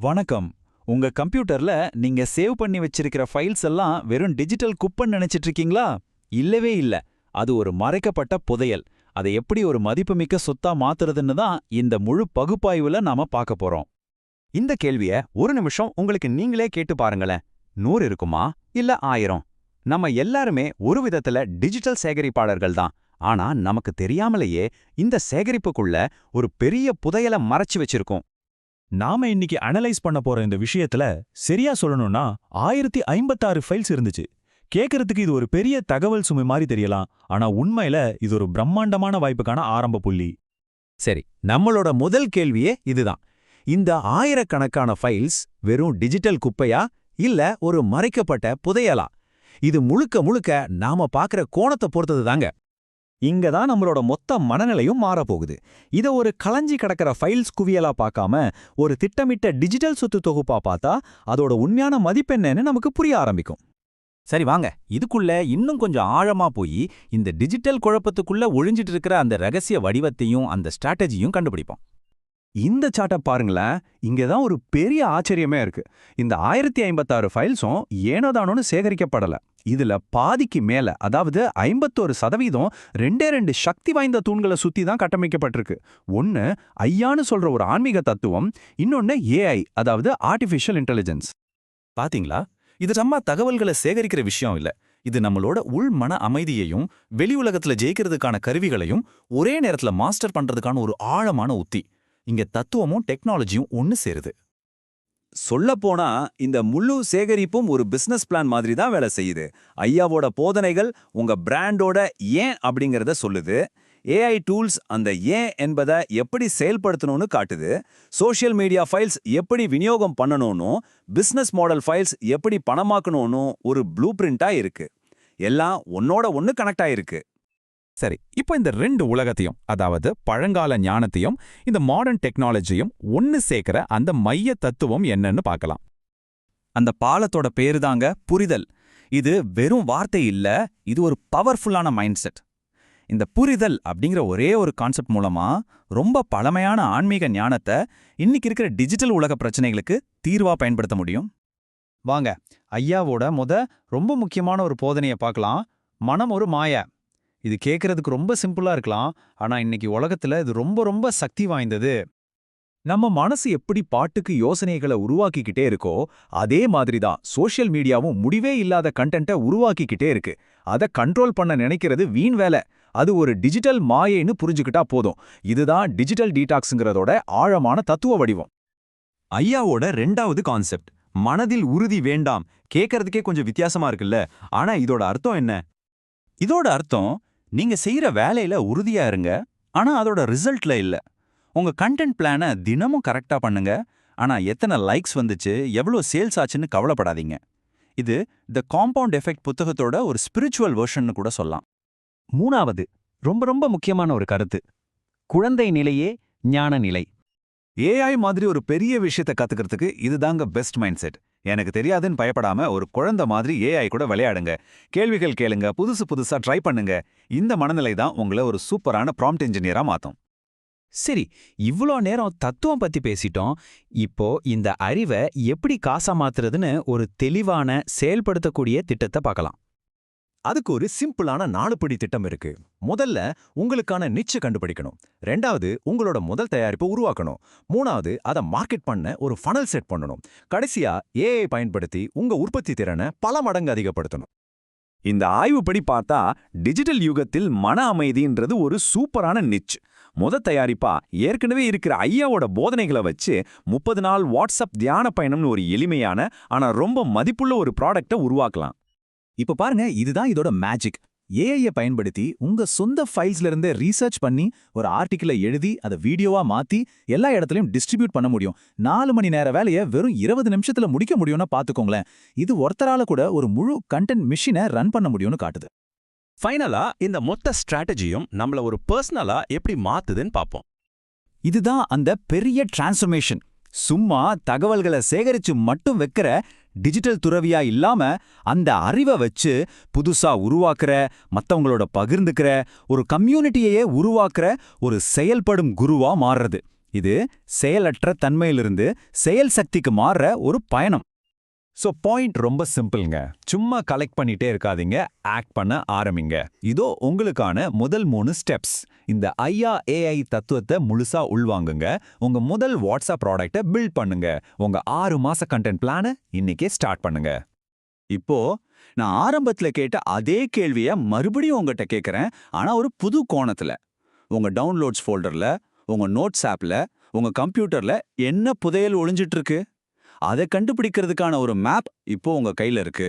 வணக்கம். உங்க கம்ப்யூட்டர்ல நீங்க சேவ் பண்ணி வச்சிருக்கிற ஃபைல்ஸ் எல்லாம் வெறும் டிஜிட்டல் குப்பன்னு நினைச்சிட்டு இருக்கீங்களா? இல்லவே இல்ல. அது ஒரு மறைக்கப்பட்ட புதையல். அதை எப்படி ஒரு மதிப்புமிக்க சொத்தா மாத்துறதுன்னு தான் இந்த முழு பகுப்பாய்வுல நாம பார்க்க போறோம். இந்த கேள்விய ஒரு நிமிஷம் உங்களுக்கு நீங்களே கேட்டு பாருங்களேன். நூறு இருக்குமா? இல்ல ஆயிரம்? நம்ம எல்லாருமே ஒரு விதத்துல டிஜிட்டல் சேகரிப்பாளர்கள் தான். ஆனா நமக்கு தெரியாமலேயே இந்த சேகரிப்புக்குள்ள ஒரு பெரிய புதையலை மறைச்சு வச்சிருக்கோம். நாம இன்னைக்கு அனலைஸ் பண்ண போற இந்த விஷயத்துல சரியா சொல்லணும்னா ஆயிரத்தி ஐம்பத்தாறு ஃபைல்ஸ் இருந்துச்சு. கேட்கறதுக்கு இது ஒரு பெரிய தகவல் சுமை மாதிரி தெரியலாம். ஆனா உண்மையில இது ஒரு பிரம்மாண்டமான வாய்ப்புக்கான ஆரம்ப புள்ளி. சரி நம்மளோட முதல் கேள்வியே இதுதான். இந்த ஆயிரக்கணக்கான ஃபைல்ஸ் வெறும் டிஜிட்டல் குப்பையா? இல்ல ஒரு மறைக்கப்பட்ட புதையலா? இது முழுக்க முழுக்க நாம பாக்குற கோணத்தை பொறுத்தது தாங்க. இங்க தான் நம்மளோட மொத்த மனநிலையும் மாறப்போகுது. இத ஒரு களஞ்சி கிடக்கிற ஃபைல்ஸ் குவியலா பார்க்காம ஒரு திட்டமிட்ட டிஜிட்டல் சொத்து தொகுப்பா பார்த்தா அதோட உண்மையான மதிப்பென்னன்னு நமக்கு புரிய ஆரம்பிக்கும். சரி வாங்க. இதுக்குள்ள இன்னும் கொஞ்சம் ஆழமா போய் இந்த டிஜிட்டல் குழப்பத்துக்குள்ள ஒழிஞ்சிட்டு இருக்கிற அந்த ரகசிய வடிவத்தையும் அந்த ஸ்ட்ராட்டஜியும் கண்டுபிடிப்போம். இந்த சார்ட்டை பாருங்களேன். இங்க தான் ஒரு பெரிய ஆச்சரியமே இருக்கு. இந்த ஆயிரத்தி ஐம்பத்தாறு ஃபைல்ஸும் ஏனோதானோன்னு சேகரிக்கப்படல. இதுல பாதிக்கு மேல அதாவது ஐம்பத்தோரு சதவீதம் ரெண்டே ரெண்டு சக்தி வாய்ந்த தூண்களை சுத்தி தான் கட்டமைக்கப்பட்டிருக்கு. ஒன்னு ஐயான்னு சொல்ற ஒரு ஆன்மீக தத்துவம் இன்னொன்னு ஏஐ அதாவது ஆர்டிஃபிஷியல் இன்டெலிஜென்ஸ் பாத்தீங்களா? இது நம்ம தகவல்களை சேகரிக்கிற விஷயம் இல்ல. இது நம்மளோட உள் மன அமைதியையும் வெளி உலகத்துல ஜெயிக்கிறதுக்கான கருவிகளையும் ஒரே நேரத்துல மாஸ்டர் பண்றதுக்கான ஒரு ஆழமான உத்தி. இங்க தத்துவமும் டெக்னாலஜியும் ஒன்னு சேருது. சொல்லப்போனா இந்த முழு சேகரிப்பும் ஒரு பிசினஸ் பிளான் மாதிரி தான் வேலை செய்யுது. ஐயாவோட போதனைகள் உங்க பிராண்டோட ஏன் அப்படிங்கறத சொல்லுது. ஏஐ டூல்ஸ் அந்த ஏன் என்பதை எப்படி செயல்படுத்தணும்னு காட்டுது. சோஷியல் மீடியா ஃபைல்ஸ் எப்படி விநியோகம் பண்ணணும்னும் பிசினஸ் மாடல் ஃபைல்ஸ் எப்படி பணமாக்கணும்னு ஒரு ப்ளூ பிரிண்டா இருக்கு. எல்லாம் ஒன்னோட ஒன்னு கனெக்ட் ஆயிருக்கு. சரி இப்போ இந்த ரெண்டு உலகத்தையும் அதாவது பழங்கால ஞானத்தையும் இந்த மாடர்ன் டெக்னாலஜியும் ஒன்னு சேர்க்கிற அந்த மைய தத்துவம் என்னன்னு பார்க்கலாம். அந்த பாலத்தோட பேரு தாங்க புரிதல். இது வெறும் வார்த்தை இல்ல இது ஒரு பவர்ஃபுல்லான மைண்ட் செட் இந்த புரிதல் அப்படிங்கிற ஒரே ஒரு கான்செப்ட் மூலமா ரொம்ப பழமையான ஆன்மீக ஞானத்தை இன்னைக்கு இருக்கிற டிஜிட்டல் உலக பிரச்சனைகளுக்கு தீர்வா பயன்படுத்த முடியும். வாங்க ஐயாவோட முத ரொம்ப முக்கியமான ஒரு போதனையை பார்க்கலாம். மனம் ஒரு மாய. இது கேட்கறதுக்கு ரொம்ப சிம்பிளா இருக்கலாம். ஆனா இன்னைக்கு உலகத்துல இது ரொம்ப ரொம்ப சக்தி வாய்ந்தது. நம்ம மனசு எப்படி பாட்டுக்கு யோசனைகளை உருவாக்கிக்கிட்டே இருக்கோ அதே மாதிரி தான் சோஷியல் மீடியாவும் முடிவே இல்லாத கண்டென்ட்டை உருவாக்கிக்கிட்டே இருக்கு. அதை கண்ட்ரோல் பண்ண நினைக்கிறது வீண் வேலை. அது ஒரு டிஜிட்டல் மாயைன்னு புரிஞ்சுக்கிட்டா போதும். இதுதான் டிஜிட்டல் டீடாக்ஸுங்கிறதோட ஆழமான தத்துவ வடிவம். ஐயாவோட ரெண்டாவது கான்செப்ட் மனதில் உறுதி வேண்டாம். கேட்கறதுக்கே கொஞ்சம் வித்தியாசமா இருக்குல்ல. ஆனா இதோட அர்த்தம் என்ன? இதோட அர்த்தம் நீங்க செய்யற வேலையில உறுதியா இருங்க. ஆனா அதோட ரிசல்ட்ல இல்ல. உங்க கண்டென்ட் பிளானை தினமும் கரெக்டா பண்ணுங்க. ஆனா எத்தனை லைக்ஸ் வந்துச்சு எவ்வளோ சேல்ஸ் ஆச்சுன்னு கவலைப்படாதீங்க. இது த காம்பவுண்ட் எஃபெக்ட் புத்தகத்தோட ஒரு ஸ்பிரிச்சுவல் வெர்ஷன்னு கூட சொல்லலாம். மூணாவது ரொம்ப ரொம்ப முக்கியமான ஒரு கருத்து. குழந்தை நிலையே ஞான நிலை. ஏஐ மாதிரி ஒரு பெரிய விஷயத்த கத்துக்கிறதுக்கு இதுதாங்க பெஸ்ட் மைண்ட் செட் எனக்கு தெரியாதுன்னு பயப்படாம ஒரு குழந்தை மாதிரி ஏஐ கூட விளையாடுங்க. கேள்விகள் கேளுங்க புதுசு புதுசா ட்ரை பண்ணுங்க. இந்த மனநிலை தான் உங்களை ஒரு சூப்பரான ப்ராம்ப்ட் இன்ஜினியரா மாத்தும். சரி இவ்ளோ நேரம் தத்துவம் பத்தி பேசிட்டோம். இப்போ இந்த அறிவை எப்படி காசா மாத்துறதுன்னு ஒரு தெளிவான செயல்படுத்தக்கூடிய திட்டத்தை பார்க்கலாம். அதுக்கு ஒரு சிம்பிளான நாலுபடி திட்டம் இருக்கு. முதல்ல உங்களுக்கான நிச்ச கண்டுபிடிக்கணும். ரெண்டாவது உங்களோட முதல் தயாரிப்பை உருவாக்கணும். மூணாவது அதை மார்க்கெட் பண்ண ஒரு ஃபனல் செட் பண்ணணும். கடைசியா ஏஐ பயன்படுத்தி உங்க உற்பத்தி திறனை பல மடங்கு அதிகப்படுத்தணும். இந்த ஆய்வுப்படி பார்த்தா டிஜிட்டல் யுகத்தில் மன அமைதின்றது ஒரு சூப்பரான நிச் முத தயாரிப்பா ஏற்கனவே இருக்கிற ஐயாவோட போதனைகளை வச்சு முப்பது நாள் வாட்ஸ்அப் தியான பயணம்னு ஒரு எளிமையான ஆனா ரொம்ப மதிப்புள்ள ஒரு ப்ராடக்டை உருவாக்கலாம். இப்ப பாருங்க இதுதான் இதோட மேஜிக் ஏஐய பயன்படுத்தி உங்க சொந்த ஃபைல்ஸ்ல இருந்தே ரீசர்ச் பண்ணி ஒரு ஆர்டிக்கிளை எழுதி அதை வீடியோவா மாத்தி எல்லா இடத்துலயும் டிஸ்ட்ரிபியூட் பண்ண முடியும். நாலு மணி நேர வேலையை வெறும் இருபது நிமிஷத்துல முடிக்க முடியும்னா பாத்துக்கோங்களேன். இது ஒருத்தரால கூட ஒரு முழு கண்டென்ட் மிஷினை ரன் பண்ண முடியும்னு காட்டுது. ஃபைனலா இந்த மொத்த ஸ்ட்ராட்டஜியும் நம்மள ஒரு பர்சனலா எப்படி மாத்துதுன்னு பார்ப்போம் இதுதான் அந்த பெரிய டிரான்ஸ்ஃபர்மேஷன் சும்மா தகவல்களை சேகரிச்சு மட்டும் வைக்கிற டிஜிட்டல் துறவியா இல்லாம அந்த அறிவை வச்சு புதுசா உருவாக்குற மத்தவங்களோட பகிர்ந்துக்கிற ஒரு கம்யூனிட்டியையே உருவாக்குற ஒரு செயல்படும் குருவா மாறுறது. இது செயலற்ற தன்மையிலிருந்து செயல் சக்திக்கு மாறுற ஒரு பயணம். ஸோ பாயிண்ட் ரொம்ப சிம்பிள்ங்க சும்மா கலெக்ட் பண்ணிட்டே இருக்காதீங்க. ஆக்ட் பண்ண ஆரம்பிங்க. இதோ உங்களுக்கான முதல் மூணு ஸ்டெப்ஸ் இந்த ஐயா ஏஐ தத்துவத்தை முழுசா உள்வாங்குங்க. உங்க முதல் வாட்ஸ்அப் ப்ராடக்டை பில்ட் பண்ணுங்க. உங்க ஆறு மாச கண்டென்ட் பிளானை இன்னைக்கே ஸ்டார்ட் பண்ணுங்க. இப்போ நான் ஆரம்பத்துல கேட்ட அதே கேள்விய மறுபடியும் உங்ககிட்ட கேட்குறேன் ஆனா ஒரு புது கோணத்துல. உங்க டவுன்லோட்ஸ் ஃபோல்டர்ல உங்க நோட்ஸ் ஆப்ல உங்க கம்ப்யூட்டர்ல என்ன புதையல் ஒளிஞ்சிட்டு இருக்கு? அதை கண்டுபிடிக்கிறதுக்கான ஒரு மேப் இப்போ உங்க கையில இருக்கு.